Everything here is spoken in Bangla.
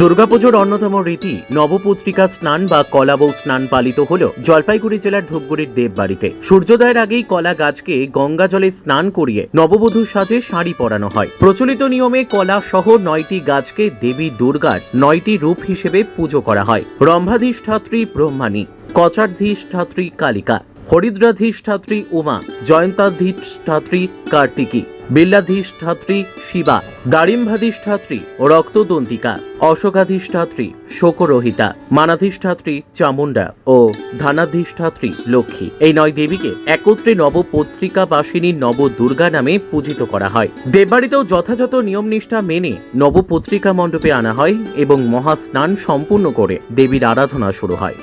দুর্গাপুজোর অন্যতম রীতি, নবপত্রিকা স্নান বা কলাবৌ স্নান পালিত হল জলপাইগুড়ি জেলার ধূপগুড়ির দেববাড়িতে। সূর্যোদয়ের আগেই কলা গাছকে গঙ্গা জলে স্নান করিয়ে নববধূ সাজে শাড়ি পরানো হয়। প্রচলিত নিয়মে কলা সহ নয়টি গাছকে দেবী দুর্গার নয়টি রূপ হিসেবে পুজো করা হয়। রম্ভাধিষ্ঠাত্রী ব্রহ্মাণী কচার্ধিষ্ঠাত্রী কালিকা হরিদ্রাধিষ্ঠাত্রী উমা জয়ন্তাধিষ্ঠাত্রী কার্তিকী। বিল্লাধিষ্ঠাত্রী শিবা, দারিম্ভাধিষ্ঠাত্রী রক্তদন্তিকা, অশোকাধিষ্ঠাত্রী শোকরহিতা, মানাধিষ্ঠাত্রী চামুণ্ডা ও ধানাধিষ্ঠাত্রী লক্ষ্মী। এই নয় দেবীকে একত্রে নবপত্রিকা বাসিনী নব দুর্গা নামে পূজিত করা হয়। দেববাড়িতেও যথাযথ নিয়ম নিষ্ঠা মেনে নবপত্রিকা মণ্ডপে আনা হয় এবং মহাস্নান সম্পূর্ণ করে দেবীর আরাধনা শুরু হয়।